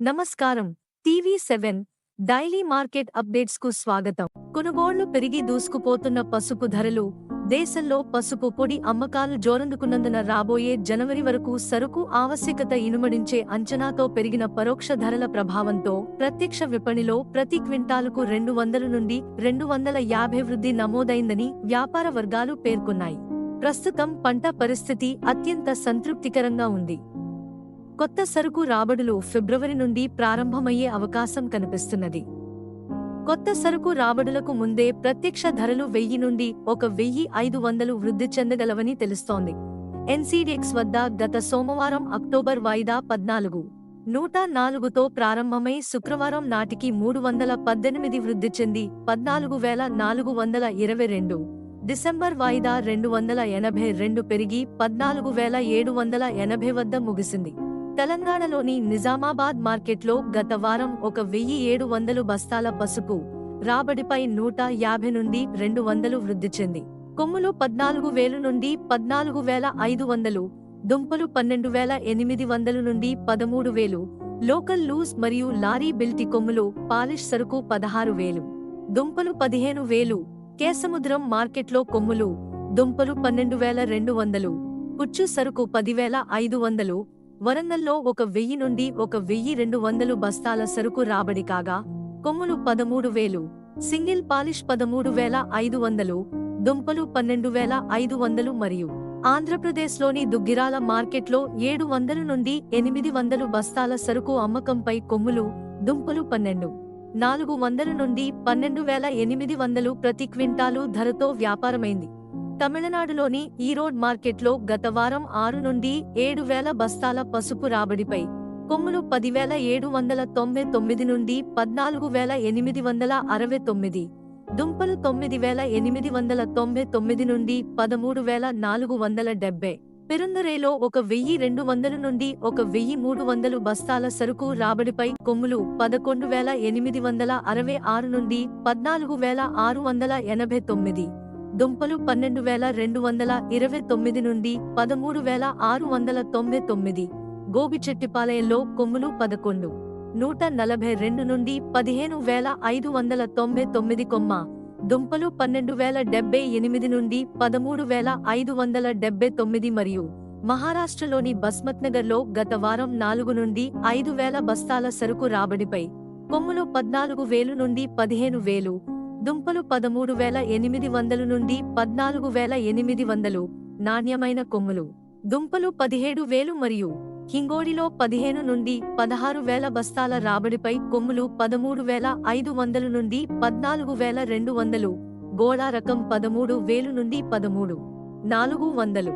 నమస్కారం. TV seven daily market అప్డేట్స్కు స్వాగతం. కొనుగోళ్ళు పెరిగి దూసుకుపోతున్న పసుపు ధరలు దేశంలో పసుపు పొడి అమ్మకాలు జోరందుకున్నందున రాబోయే జనవరి వరకు సరుకు ఆవశ్యకత ఇనుమడించే అంచనాతో పెరిగిన పరోక్ష ధరల ప్రభావంతో ప్రత్యక్ష విపణిలో ప్రతి క్వింటాలుకు రెండు వందల నుండి రెండు వందల యాభై వృద్ధి నమోదైందని వ్యాపార వర్గాలు పేర్కొన్నాయి. ప్రస్తుతం పంట పరిస్థితి అత్యంత సంతృప్తికరంగా ఉంది. కొత్త సరుకు రాబడులు ఫిబ్రవరి నుండి ప్రారంభమయ్యే అవకాశం కనిపిస్తున్నది. కొత్త సరుకు రాబడులకు ముందే ప్రత్యక్ష ధరలు వెయ్యి నుండి ఒక వెయ్యి ఐదు వందలు వృద్ధి చెందగలవని తెలుస్తోంది. ఎన్సీడీఎక్స్ వద్ద గత సోమవారం అక్టోబర్ వాయిదా పద్నాలుగు. నూట నాలుగుతో ప్రారంభమై శుక్రవారం నాటికి మూడు వందల పద్దెనిమిది వృద్ధి చెంది పద్నాలుగు వేల నాలుగు వందల ఇరవై రెండు. డిసెంబర్ వాయిదా రెండు వందల ఎనభై రెండు పెరిగి పద్నాలుగు వేల ఏడు వందల ఎనభై వద్ద ముగిసింది. తెలంగాణలోని నిజామాబాద్ మార్కెట్లో గత వారం ఒక వెయ్యి ఏడు వందలు బస్తాల పసుపు రాబడిపై నూట యాభై నుండి రెండు వందలు వృద్ధి చెంది. కొమ్ములు పద్నాలుగు వేలు నుండి పద్నాలుగు వేల ఐదు వందలు దుంపలు పన్నెండు వేల ఎనిమిది వందలు నుండి పదమూడు వేలు లోకల్ లూజ్ మరియు లారీ బిల్టి కొమ్ములు పాలిష్ సరుకు పదహారు వేలు దుంపలు పదిహేను వేలు కేసముద్రం మార్కెట్లో కొమ్ములు దుంపలు పన్నెండు వేల రెండు వందలు కుచ్చు సరుకు పదివేల ఐదు వందలు వరంగల్లో ఒక వెయ్యి నుండి ఒక వెయ్యి రెండు వందలు బస్తాల సరుకు రాబడి కాగా కొమ్ములు పదమూడు వేలు సింగిల్ పాలిష్ పదమూడు వేల ఐదు వందలు దుంపలు పన్నెండు వేల ఐదు వందలు మరియు ఆంధ్రప్రదేశ్లోని దుగ్గిరాల మార్కెట్లో ఏడు వందల నుండి ఎనిమిది వందలు బస్తాల సరుకు అమ్మకంపై కొమ్ములు దుంపలు పన్నెండు నాలుగు వందల నుండి పన్నెండు వేల ఎనిమిది వందలు ప్రతి క్వింటాలు ధరతో వ్యాపారమైంది. తమిళనాడులోని ఈరోడ్ మార్కెట్లో గత వారం ఆరు నుండి ఏడు వేల బస్తాల పసుపు రాబడిపై కొమ్ములు పదివేల ఏడు వందల తొంభై తొమ్మిది నుండి పద్నాలుగు వేల ఎనిమిది వందల అరవై తొమ్మిది దుంపలు తొమ్మిది వేల ఎనిమిది వందల తొంభై తొమ్మిది నుండి పదమూడు వేల నాలుగు వందల డెబ్బై పెరుందరేలో ఒక వెయ్యి రెండు వందల నుండి ఒక వెయ్యి మూడు వందలు బస్తాల సరుకు రాబడిపై కొమ్ములు పదకొండు వేల ఎనిమిది వందల అరవై ఆరు నుండి పద్నాలుగు వేల ఆరు వందల ఎనభై తొమ్మిది. దుంపలు పన్నెండు వేల రెండు వందల ఇరవై తొమ్మిది నుండి పదమూడు వేల ఆరు వందల తొంభై తొమ్మిది. గోబిచెట్టిపాలయంలో కొమ్ములు పదకొండు. నూట నలభై రెండు నుండి పదిహేను వేల ఐదు వందల తొంభై తొమ్మిది కొమ్మ. దుంపలు పన్నెండు వేల డెబ్బై ఎనిమిది నుండి పదమూడు వేల ఐదు వందల డెబ్బై తొమ్మిది మరియు మహారాష్ట్రలోని బస్మత్నగర్లో గత వారం నాలుగు నుండి ఐదు వేల బస్తాల సరుకు రాబడిపై కొమ్ములు పద్నాలుగు వేలు నుండి పదిహేను వేలు. దుంపలు పదమూడు వేల ఎనిమిది వందలు నుండి పద్నాలుగు వేల ఎనిమిది వందలు. నాణ్యమైన కొమ్ములు. దుంపలు పదిహేడు వేలు మరియు హింగోడిలో పదిహేను నుండి పదహారు వేల బస్తాల రాబడిపై కొమ్ములు పదమూడు వేల ఐదు వందలు నుండి పద్నాలుగు వేల రెండు వందలు. గోళా రకం పదమూడు వేలు నుండి పదమూడు. నాలుగు వందలు.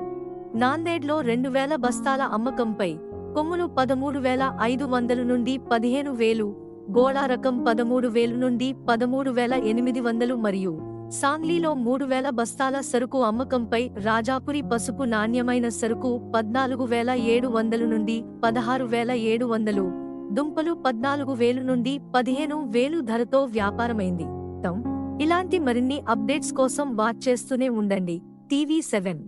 నాందేడ్లో రెండు వేల బస్తాల అమ్మకంపై కొమ్ములు పదమూడు వేల ఐదు వందలు నుండి పదిహేను వేలు. గోళా రకం పదమూడు వేలు నుండి పదమూడు వేల ఎనిమిది వందలు మరియు సాంగ్లీలో మూడు వేల బస్తాల సరుకు అమ్మకంపై రాజాపురి పసుపు నాణ్యమైన సరుకు పద్నాలుగు వేల ఏడు వందలు నుండి పదహారు వేల ఏడు వందలు దుంపలు పద్నాలుగు వేలు నుండి పదిహేను వేలు ధరతో వ్యాపారమైంది. ఇలాంటి మరిన్ని అప్డేట్స్ కోసం వాచ్ చేస్తూనే ఉండండి. TV seven.